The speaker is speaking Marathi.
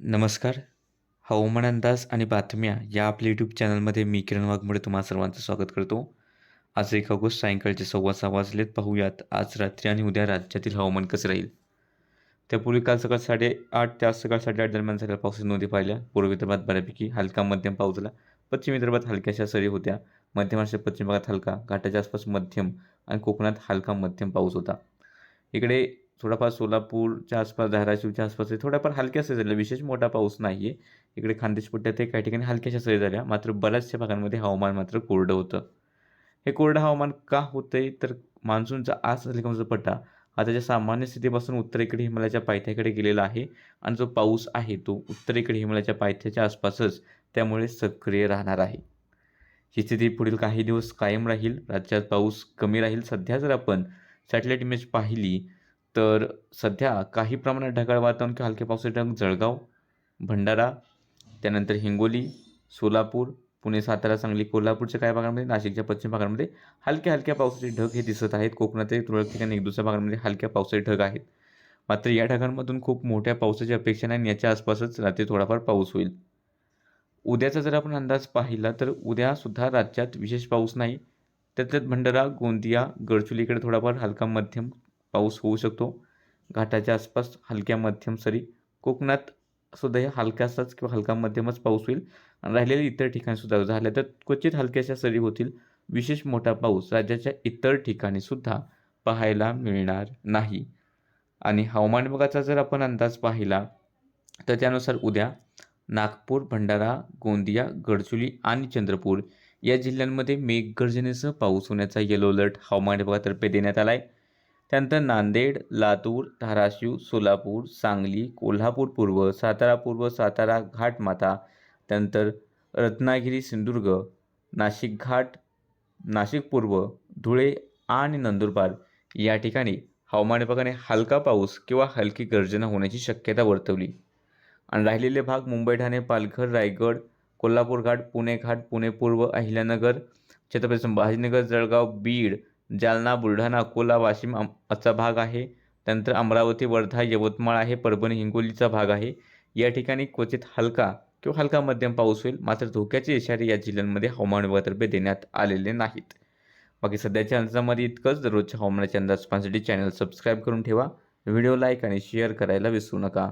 नमस्कार. हवामान अंदाज आणि बातम्या या आपल्या यूट्यूब चॅनलमध्ये मी किरण वाघमुळे तुम्हा सर्वांचं स्वागत करतो. आज एक ऑगस्ट सायंकाळचे सव्वा सहा वाजलेत. पाहूयात आज रात्री आणि उद्या राज्यातील हवामान कसं राहील? त्यापूर्वी काल सकाळ साडेआठ ते आज सकाळ साडेआठ दरम्यान सकाळ पावसाची नोंदी पाहिल्या. पूर्व विदर्भात बऱ्यापैकी हलका मध्यम पाऊस झाला. पश्चिम विदर्भात हलक्याशा सरी होत्या. मध्य महाराष्ट्र पश्चिम भागात हलका घाटाच्या आसपास मध्यम आणि कोकणात हलका मध्यम पाऊस होता. इकडे थोडाफार सोलापूरच्या आसपास धाराशिवच्या आसपास थोड्याफार हलक्या सरी झाल्या. विशेष मोठा पाऊस नाही आहे इकडे खानदेश पट्ट्यात काही ठिकाणी हलक्याशा सरी झाल्या. मात्र बऱ्याचशा भागांमध्ये हवामान मात्र कोरडं होतं. हे कोरडं हवामान का होतंय? तर मान्सूनचा आज हलकाचा पट्टा हा त्याच्या सामान्य स्थितीपासून उत्तरेकडे हिमालयाच्या पायथ्याकडे गेलेला आहे आणि जो पाऊस आहे तो उत्तरेकडे हिमालयाच्या पायथ्याच्या आसपासच त्यामुळे सक्रिय राहणार आहे. ही स्थिती पुढील काही दिवस कायम राहील. राज्यात पाऊस कमी राहील. सध्या जर आपण सॅटेलाईट इमेज पाहिली तर सध्या काही प्रमाणात ढगाळ वातावरण किंवा हलक्या पावसाचे ढग जळगाव भंडारा त्यानंतर हिंगोली सोलापूर पुणे सातारा सांगली कोल्हापूरच्या काही भागांमध्ये नाशिकच्या पश्चिम भागांमध्ये हलक्या हलक्या पावसाचे ढग हे दिसत आहेत. कोकणातील तुरळक ठिकाणी एक दुसऱ्या भागांमध्ये हलक्या पावसाचे ढग आहेत. मात्र या ढगांमधून खूप मोठ्या पावसाची अपेक्षा नाही आणि याच्या आसपासच रात्री थोडाफार पाऊस होईल. उद्याचा जर आपण अंदाज पाहिला तर उद्यासुद्धा राज्यात विशेष पाऊस नाही. त्यात भंडारा गोंदिया गडचुलीकडे थोडाफार हलका मध्यम पाऊस होऊ शकतो. घाटाच्या आसपास हलक्या मध्यम सरी कोकणात सुद्धा हे हलकासाच किंवा हलका मध्यमच पाऊस होईल. आणि राहिलेल्या इतर ठिकाणीसुद्धा झाल्या तर क्वचित हलक्याशा सरी होतील. विशेष मोठा पाऊस राज्याच्या इतर ठिकाणीसुद्धा पाहायला मिळणार नाही. आणि हवामान विभागाचा जर आपण अंदाज पाहिला तर त्यानुसार उद्या नागपूर भंडारा गोंदिया गडचुली आणि चंद्रपूर या जिल्ह्यांमध्ये मेघगर्जनेसह पाऊस होण्याचा येलो अलर्ट हवामान विभागातर्फे देण्यात आला आहे त्यानंतर नांदेड लातूर धाराशिव सोलापूर सांगली कोल्हापूर पूर्व सातारा पूर्व सातारा घाटमाता त्यानंतर रत्नागिरी सिंधुदुर्ग नाशिक घाट नाशिक पूर्व धुळे आणि नंदुरबार या ठिकाणी हवामान विभागाने हलका पाऊस किंवा हलकी गर्जना होण्याची शक्यता वर्तवली. आणि राहिलेले भाग मुंबई ठाणे पालघर रायगड कोल्हापूर घाट पुणे घाट पुणे पूर्व अहिल्यानगर छत्रपती संभाजीनगर जळगाव बीड जालना बुलढाणा अकोला वाशिम असा भाग आहे. त्यानंतर अमरावती वर्धा यवतमाळ आहे. परभणी हिंगोलीचा भाग आहे. या ठिकाणी क्वचित हलका किंवा हलका मध्यम पाऊस होईल. मात्र धोक्याचे इशारे या जिल्ह्यांमध्ये हवामान विभागातर्फे देण्यात आलेले नाहीत. बाकी सध्याच्या अंदाजामध्ये इतकंच. दररोजच्या हवामानाच्या अंदाज पाहण्यासाठी चॅनल सबस्क्राईब करून ठेवा. व्हिडिओ लाईक आणि शेअर करायला विसरू नका.